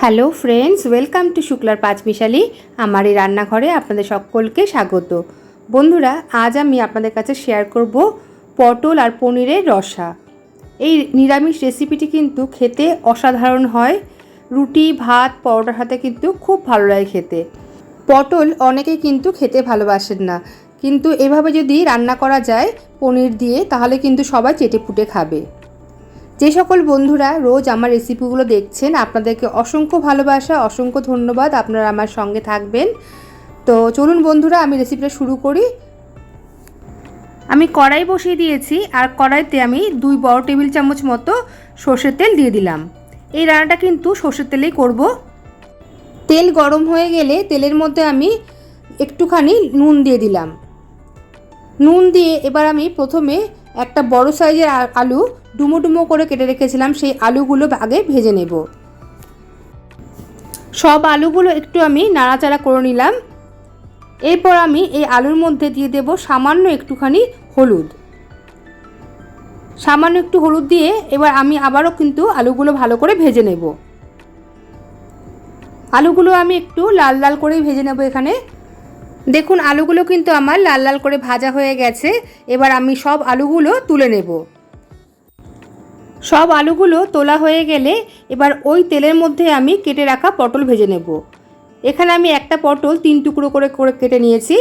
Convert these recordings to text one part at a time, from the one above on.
Hello friends, welcome to শুক্লার পাঁচমিশালি আমার এই রান্নাঘরে আপনাদের সকলকে স্বাগত। বন্ধুরা, আজ আমি আপনাদের কাছে শেয়ার করব পটল আর পনিরের রসা। এই নিরামিষ রেসিপিটি কিন্তু খেতে অসাধারণ হয়। রুটি, ভাত, পরোটার সাথে কিন্তু খুব ভালো লাগে খেতে। পটল অনেকে কিন্তু খেতে ভালোবাসেন না। কিন্তু এভাবে যদি রান্না করা যায় পনির দিয়ে, তাহলে কিন্তু সবাই চেটে পুটে খাবে। যে সকল বন্ধুরা রোজ আমার রেসিপিগুলো দেখছেন, আপনাদেরকে অসংখ্য ভালোবাসা, অসংখ্য ধন্যবাদ আপনারা আমার সঙ্গে থাকবেন। তো চলুন বন্ধুরা, আমি রেসিপিটা শুরু করি। আমি কড়াই বসিয়ে দিয়েছি, আর কড়াইতে আমি দুই বড় টেবিল চামচ মতো সর্ষের তেল দিয়ে দিলাম। এই রান্নাটা কিন্তু সর্ষের তেলেই করব। তেল গরম হয়ে গেলে তেলের মধ্যে আমি একটুখানি নুন দিয়ে দিলাম। নুন দিয়ে এবার আমি প্রথমে একটা বড় সাইজের আলু ডুমো ডুমো করে কেটে রেখেছিলাম, সেই আলুগুলো আগে ভেজে নেব। সব আলুগুলো একটু আমি নাড়াচাড়া করে নিলাম। এরপর আমি এই আলুর মধ্যে দিয়ে দেব সামান্য একটুখানি হলুদ। সামান্য একটু হলুদ দিয়ে এবার আমি আবারও কিন্তু আলুগুলো ভালো করে ভেজে নেব। আলুগুলো আমি একটু লাল লাল করে ভেজে নেব এখানে। দেখুন, আলুগুলো কিন্তু আমার লাল লাল করে ভাজা হয়ে গেছে। এবার আমি সব আলুগুলো তুলে নেব। সব আলুগুলো তোলা হয়ে গেলে এবার ওই তেলের মধ্যে আমি কেটে রাখা পটল ভেজে নেব। এখানে আমি একটা পটল তিন টুকরো করে করে কেটে নিয়েছি।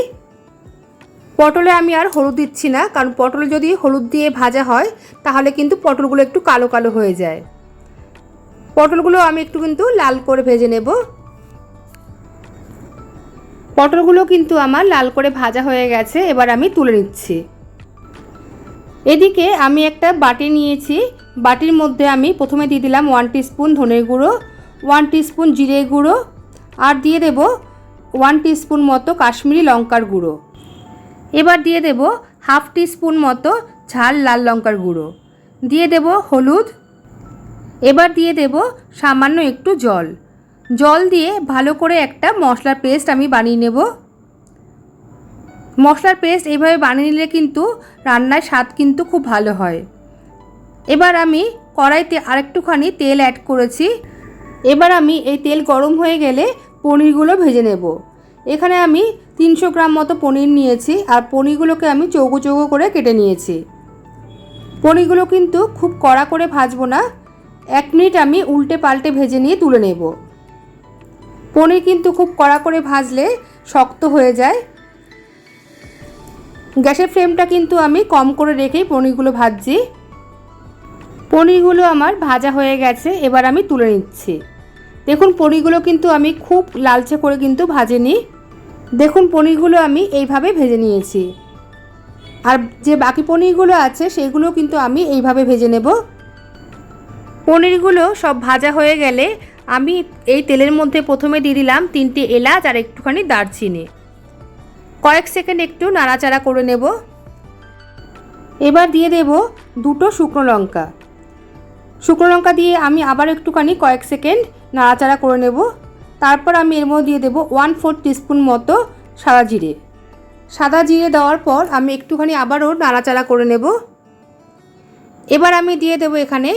পটলে আমি আর হলুদ দিচ্ছি না, কারণ পটলে যদি হলুদ দিয়ে ভাজা হয়, তাহলে কিন্তু পটলগুলো একটু কালো কালো হয়ে যায়। পটলগুলো আমি একটু কিন্তু লাল করে ভেজে নেব। পটলগুলো কিন্তু আমার লাল করে ভাজা হয়ে গেছে, এবার আমি তুলে নিচ্ছি। এদিকে আমি একটা বাটি নিয়েছি বাটির মধ্যে আমি প্রথমে দিয়ে দিলাম ওয়ান টিস্পুন ধনের গুঁড়ো ওয়ান টিস্পুন জিরে গুঁড়ো আর দিয়ে দেব ওয়ান টিস্পুন মতো কাশ্মীরি লঙ্কার গুঁড়ো। এবার দিয়ে দেব হাফ টিস্পুন মতো ঝাল লাল লঙ্কার গুঁড়ো। দিয়ে দেব হলুদ। এবার দিয়ে দেব সামান্য একটু জল। জল দিয়ে ভালো করে একটা মশলার পেস্ট আমি বানিয়ে নেব। মশলার পেস্ট এইভাবে বানিয়ে নিলে কিন্তু রান্নার স্বাদ কিন্তু খুব ভালো হয়। এবার আমি কড়াইতে আরেকটুখানি তেল অ্যাড করেছি। এবার আমি এই তেল গরম হয়ে গেলে পনিরগুলো ভেজে নেব। এখানে আমি তিনশো গ্রাম মতো পনির নিয়েছি আর পনিরগুলোকে আমি চৌকো চৌকো করে কেটে নিয়েছি। পনিরগুলো কিন্তু খুব কড়া করে ভাজবো না। এক মিনিট আমি উল্টে পাল্টে ভেজে নিয়ে তুলে নেব। পনির কিন্তু খুব কড়া করে ভাজলে শক্ত হয়ে যায়। গ্যাসের ফ্লেমটা কিন্তু আমি কম করে রেখেই পনিরগুলো ভাজছি। পনিরগুলো আমার ভাজা হয়ে গেছে, এবার আমি তুলে নিচ্ছি। দেখুন, পনিরগুলো কিন্তু আমি খুব লালচে করে কিন্তু ভাজেনি। দেখুন, পনিরগুলো আমি এইভাবে ভেজে নিয়েছি। আর যে বাকি পনিরগুলো আছে, সেগুলো কিন্তু আমি এইভাবে ভেজে নেব। পনিরগুলো সব ভাজা হয়ে গেলে আমি এই তেলের মধ্যে প্রথমে দিয়ে দিলাম তিনটে এলাচ আর একটুখানি দারচিনি। কয়েক সেকেন্ড একটু নাড়াচাড়া করে নেব। এবার দিয়ে দেব দুটো শুকনো লঙ্কা। শুকনো লঙ্কা দিয়ে আমি আবার একটুখানি কয়েক সেকেন্ড নাড়াচাড়া করে নেব। তারপর আমি এর মধ্যে দিয়ে দেবো ওয়ান ফোর টিস্পুন মতো সাদা জিরে। সাদা জিরে দেওয়ার পর আমি একটুখানি আবারও নাড়াচাড়া করে নেব। এবার আমি দিয়ে দেবো এখানে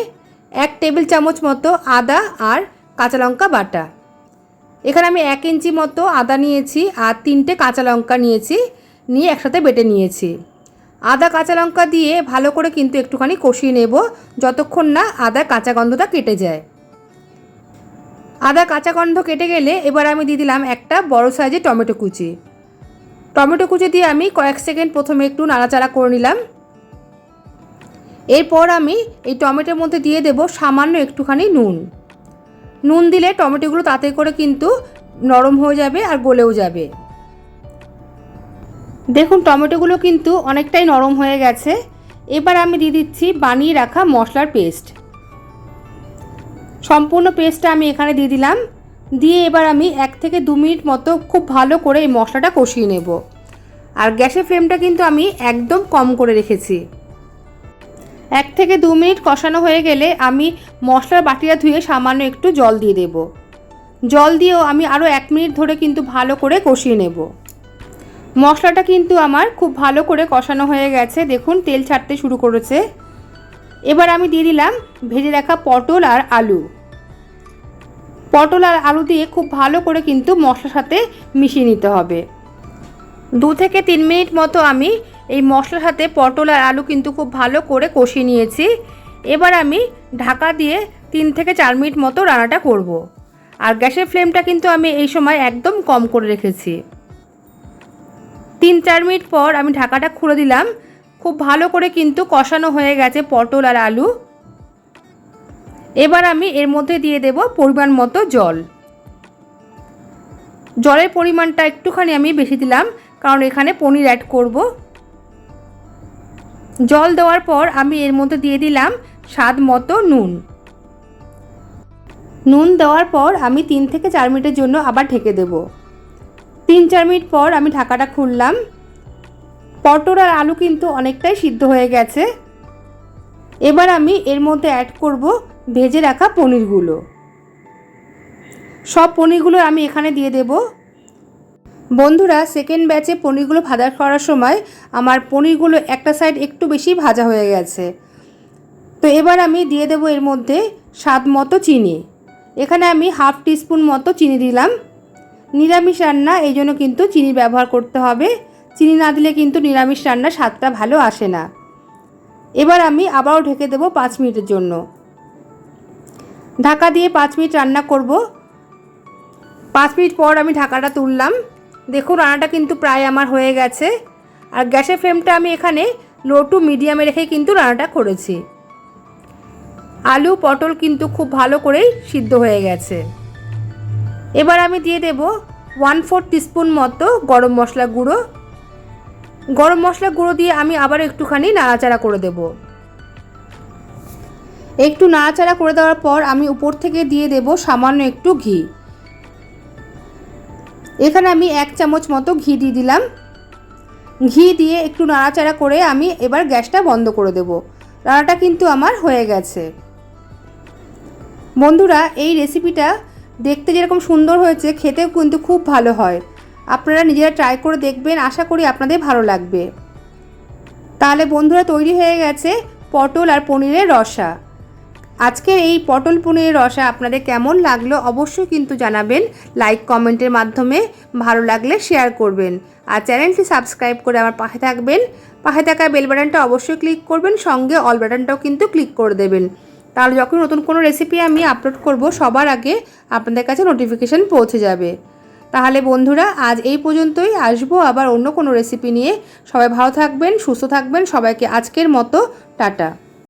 এক টেবিল চামচ মতো আদা আর কাঁচা লঙ্কা বাটা। এখানে আমি এক ইঞ্চি মতো আদা নিয়েছি আর তিনটে কাঁচা লঙ্কা নিয়েছি, নিয়ে একসাথে বেটে নিয়েছি। আদা, কাঁচা লঙ্কা দিয়ে ভালো করে কিন্তু একটুখানি কষিয়ে নেব যতক্ষণ না আদা, কাঁচা গন্ধটা কেটে যায়। আদা, কাঁচা গন্ধ কেটে গেলে এবার আমি দিয়ে দিলাম একটা বড় সাইজের টমেটো কুচি। টমেটো কুচি দিয়ে আমি কয়েক সেকেন্ড প্রথমে একটু নাড়াচাড়া করে নিলাম। এরপর আমি এই টমেটোর মধ্যে দিয়ে দেব সামান্য একটুখানি নুন। নুন দিলে টমেটোগুলো তাতে করে কিন্তু নরম হয়ে যাবে আর গলেও যাবে। দেখুন, টমেটোগুলো কিন্তু অনেকটাই নরম হয়ে গেছে। এবার আমি দিয়ে দিচ্ছি বানিয়ে রাখা মশলার পেস্ট। সম্পূর্ণ পেস্টটা আমি এখানে দিয়ে দিলাম। দিয়ে এবার আমি এক থেকে দু মিনিট মতো খুব ভালো করে এই মশলাটা কষিয়ে নেব। আর গ্যাসের ফ্লেমটা কিন্তু আমি একদম কম করে রেখেছি। এক থেকে দু মিনিট কষানো হয়ে গেলে আমি মশলার বাটিটা ধুয়ে সামান্য একটু জল দিয়ে দেব। জল দিয়েও আমি আরও এক মিনিট ধরে কিন্তু ভালো করে কষিয়ে নেব। মশলাটা কিন্তু আমার খুব ভালো করে কষানো হয়ে গেছে। দেখুন, তেল ছাড়তে শুরু করেছে। এবার আমি দিয়ে দিলাম ভেজে রাখা পটল আর আলু। পটল আর আলু দিয়ে খুব ভালো করে কিন্তু মশলার সাথে মিশিয়ে নিতে হবে। দু থেকে তিন মিনিট মতো আমি এই মশলার সাথে পটল আর আলু কিন্তু খুব ভালো করে কষিয়ে নিয়েছি। এবার আমি ঢাকা দিয়ে তিন থেকে চার মিনিট মতো রান্নাটা করব। আর গ্যাসের ফ্লেমটা কিন্তু আমি এই সময় একদম কম করে রেখেছি। তিন চার মিনিট পর আমি ঢাকাটা খুলে দিলাম। খুব ভালো করে কিন্তু কষানো হয়ে গেছে পটল আর আলু। এবার আমি এর মধ্যে দিয়ে দেব পরিমাণ মতো জল। জলের পরিমাণটা একটুখানি আমি বেশি দিলাম, কারণ এখানে পনির অ্যাড করব। জল দেওয়ার পর আমি এর মধ্যে দিয়ে দিলাম স্বাদ মতো নুন। নুন দেওয়ার পর আমি তিন থেকে চার মিনিটের জন্য আবার ঢেকে দেব। তিন চার মিনিট পর আমি ঢাকাটা খুললাম। পটল আর আলু কিন্তু অনেকটাই সিদ্ধ হয়ে গেছে। এবার আমি এর মধ্যে অ্যাড করব ভেজে রাখা পনিরগুলো। সব পনিরগুলো আমি এখানে দিয়ে দেব। বন্ধুরা সেকেন্ড ব্যাচে পনিরগুলো ভাজা করার সময় আমার পনিরগুলো একটা সাইড একটু বেশি ভাজা হয়ে গেছে। তো এবার আমি দিয়ে দেব এর মধ্যে স্বাদ মতো চিনি। এখানে আমি হাফ টিস্পুন মতো চিনি দিলাম। নিরামিষ রান্না, এই জন্য কিন্তু চিনি ব্যবহার করতে হবে। চিনি না দিলে কিন্তু নিরামিষ রান্নার স্বাদটা ভালো আসে না। এবার আমি আবারও ঢেকে দেবো পাঁচ মিনিটের জন্য। ঢাকা দিয়ে পাঁচ মিনিট রান্না করব। পাঁচ মিনিট পর আমি ঢাকাটা তুললাম। দেখুন, রান্নাটা কিন্তু প্রায় আমার হয়ে গেছে। আর গ্যাসের ফ্লেমটা আমি এখানে লো টু মিডিয়ামে রেখে কিন্তু রান্নাটা করেছি। আলু, পটল কিন্তু খুব ভালো করেই সিদ্ধ হয়ে গেছে। এবার আমি দিয়ে দেব ওয়ান ফোর টিস্পুন মতো গরম মশলা গুঁড়ো। গরম মশলা গুঁড়ো দিয়ে আমি আবার একটুখানি নাড়াচাড়া করে দেব। একটু নাড়াচাড়া করে দেওয়ার পর আমি উপর থেকে দিয়ে দেব সামান্য একটু ঘি। এখানে আমি এক চামচ মতো ঘি দিয়ে দিলাম। ঘি দিয়ে একটু নাড়াচাড়া করে আমি এবার গ্যাসটা বন্ধ করে দেব। রান্নাটা কিন্তু আমার হয়ে গেছে। বন্ধুরা, এই রেসিপিটা দেখতে যেরকম সুন্দর হয়েছে, খেতেও কিন্তু খুব ভালো হয়। আপনারা নিজেরা ট্রাই করে দেখবেন, আশা করি আপনাদের ভালো লাগবে। তাহলে বন্ধুরা, তৈরি হয়ে গেছে পটল আর পনিরের রসা। আজকের এই পটল পনিরের রসা আপনাদের কেমন লাগল অবশ্যই কিন্তু জানাবেন। লাইক কমেন্টের মাধ্যমে ভালো লাগলে শেয়ার করবেন। আর চ্যানেলটি সাবস্ক্রাইব করে আমার পাশে থাকবেন। পাশে থাকা বেল বাটনটা অবশ্যই ক্লিক করবেন, সঙ্গে অল বাটনটাও কিন্তু ক্লিক করে দেবেন। তাহলে যখন নতুন কোনো রেসিপি আমি আপলোড করব, সবার আগে আপনাদের কাছে নোটিফিকেশান পৌঁছে যাবে। তাহলে বন্ধুরা, আজ এই পর্যন্তই। আসব আবার অন্য কোনো রেসিপি নিয়ে। সবাই ভালো থাকবেন, সুস্থ থাকবেন। সবাইকে আজকের মতো টাটা।